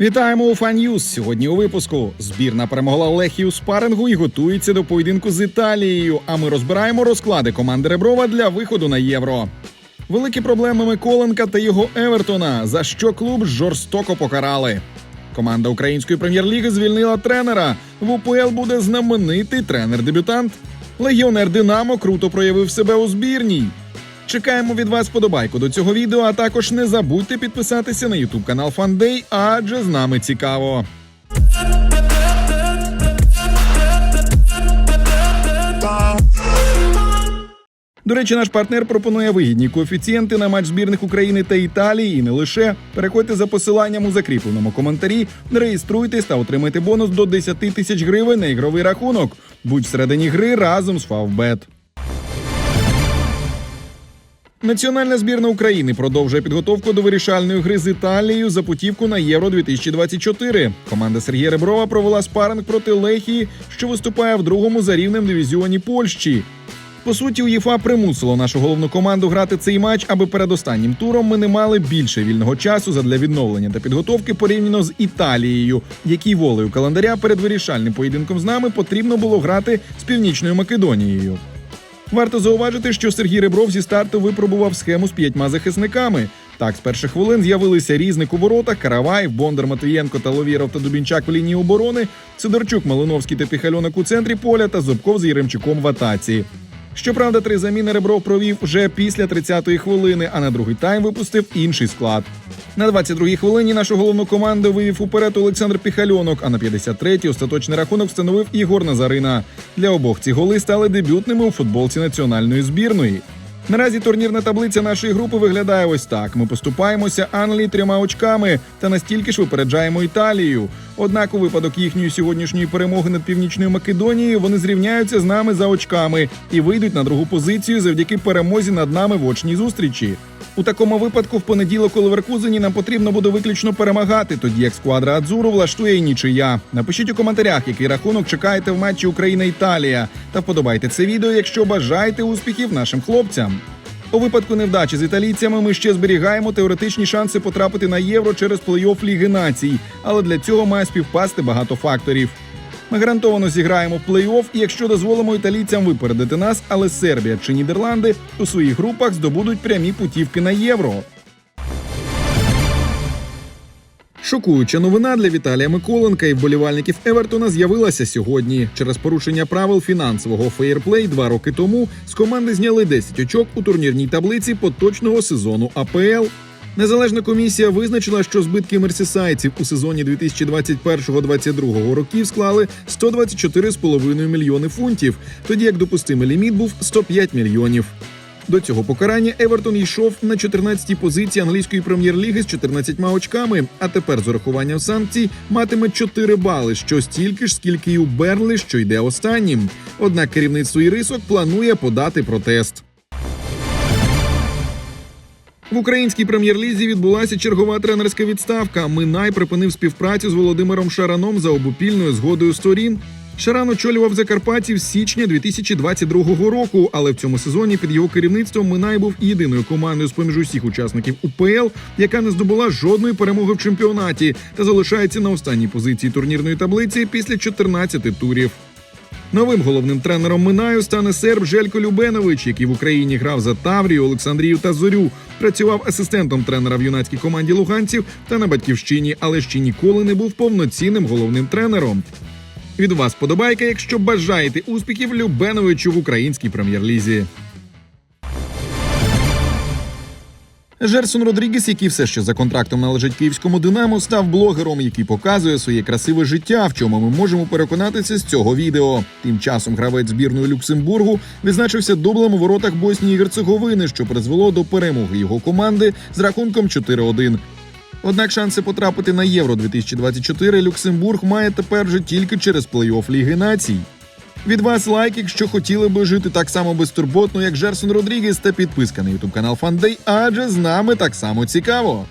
Вітаємо у Фан'юз. Сьогодні у випуску збірна перемогла Лехію спарингу і готується до поєдинку з Італією. А ми розбираємо розклади команди Реброва для виходу на євро. Великі проблеми Миколенка та його Евертона, за що клуб жорстоко покарали. Команда української прем'єр-ліги звільнила тренера. В УПЛ буде знаменитий тренер-дебютант. Легіонер Динамо круто проявив себе у збірній. Чекаємо від вас подобайку до цього відео, а також не забудьте підписатися на YouTube канал Фандей, адже з нами цікаво. До речі, наш партнер пропонує вигідні коефіцієнти на матч збірних України та Італії. І не лише переходьте за посиланням у закріпленому коментарі, реєструйтесь та отримайте бонус до 10 тисяч гривень на ігровий рахунок. Будь всередині гри разом з Фавбет. Національна збірна України продовжує підготовку до вирішальної гри з Італією за путівку на Євро 2024 Команда Сергія Реброва провела спаринг проти Лехії, що виступає в другому за рівнем дивізіоні Польщі. По суті, УЄФА примусило нашу головну команду грати цей матч, аби перед останнім туром ми не мали більше вільного часу задля відновлення та підготовки порівняно з Італією, якій волею календаря перед вирішальним поєдинком з нами потрібно було грати з північною Македонією. Варто зауважити, що Сергій Ребров зі старту випробував схему з п'ятьма захисниками. Так, з перших хвилин з'явилися різник у воротах, Караваєв, Бондар, Матвієнко, та Ловіров та Дубінчак в лінії оборони, Сидорчук, Малиновський та Піхальонок у центрі поля та Зубков з Єремчуком в атаці. Щоправда, три заміни Ребров провів вже після 30-ї хвилини, а на другий тайм випустив інший склад. На 22-й хвилині нашу головну команду вивів уперед Олександр Піхальонок, а на 53-й остаточний рахунок встановив Ігор Назарина. Для обох ці голи стали дебютними у футболці національної збірної. Наразі турнірна таблиця нашої групи виглядає ось так: ми поступаємося Англії трьома очками та настільки ж випереджаємо Італію. Однак, у випадок їхньої сьогоднішньої перемоги над північною Македонією вони зрівняються з нами за очками і вийдуть на другу позицію завдяки перемозі над нами в очній зустрічі. У такому випадку в понеділок у Леверкузені нам потрібно буде виключно перемагати, тоді як сквадра Адзуру влаштує і нічия. Напишіть у коментарях, який рахунок чекаєте в матчі Україна-Італія, та вподобайте це відео, якщо бажаєте успіхів нашим хлопцям. У випадку невдачі з італійцями ми ще зберігаємо теоретичні шанси потрапити на євро через плей-офф Ліги націй, але для цього має співпасти багато факторів. Ми гарантовано зіграємо в плей-офф, якщо дозволимо італійцям випередити нас, але Сербія чи Нідерланди у своїх групах здобудуть прямі путівки на євро. Шокуюча новина для Віталія Миколенка і вболівальників Евертона з'явилася сьогодні. Через порушення правил фінансового феєрплей два роки тому з команди зняли 10 очок у турнірній таблиці поточного сезону АПЛ. Незалежна комісія визначила, що збитки мерсісайців у сезоні 2021-2022 років склали 124,5 мільйони фунтів, тоді як допустимий ліміт був 105 мільйонів. До цього покарання Евертон йшов на 14-й позиції англійської прем'єр-ліги з 14 очками. А тепер з урахуванням санкцій матиме 4 бали, що стільки ж, скільки й у Берли, що йде останнім. Однак керівництво Ірисок планує подати протест. В українській прем'єр-лізі відбулася чергова тренерська відставка. Минай припинив співпрацю з Володимиром Шараном за обопільною згодою сторін. Шаран очолював Закарпатів з січня 2022 року, але в цьому сезоні під його керівництвом Минай був єдиною командою з поміж усіх учасників УПЛ, яка не здобула жодної перемоги в чемпіонаті та залишається на останній позиції турнірної таблиці після 14 турів. Новим головним тренером Минаю стане серб Желько Любенович, який в Україні грав за Таврію, Олександрію та Зорю. Працював асистентом тренера в юнацькій команді луганців та на батьківщині, але ще ніколи не був повноцінним головним тренером. Від вас подобайка, якщо бажаєте успіхів Любеновичу в українській прем'єр-лізі. Жерсон Родрігес, який все ще за контрактом належить київському Динамо, став блогером, який показує своє красиве життя, в чому ми можемо переконатися з цього відео. Тим часом гравець збірної Люксембургу відзначився дублем у воротах Боснії і Герцеговини, що призвело до перемоги його команди з рахунком 4-1. Однак шанси потрапити на Євро 2024 Люксембург має тепер вже тільки через плей-офф Ліги націй. Від вас лайк, якщо хотіли би жити так само безтурботно, як Жерсон Родрігес, та підписка на ютуб канал Фандей, адже з нами так само цікаво.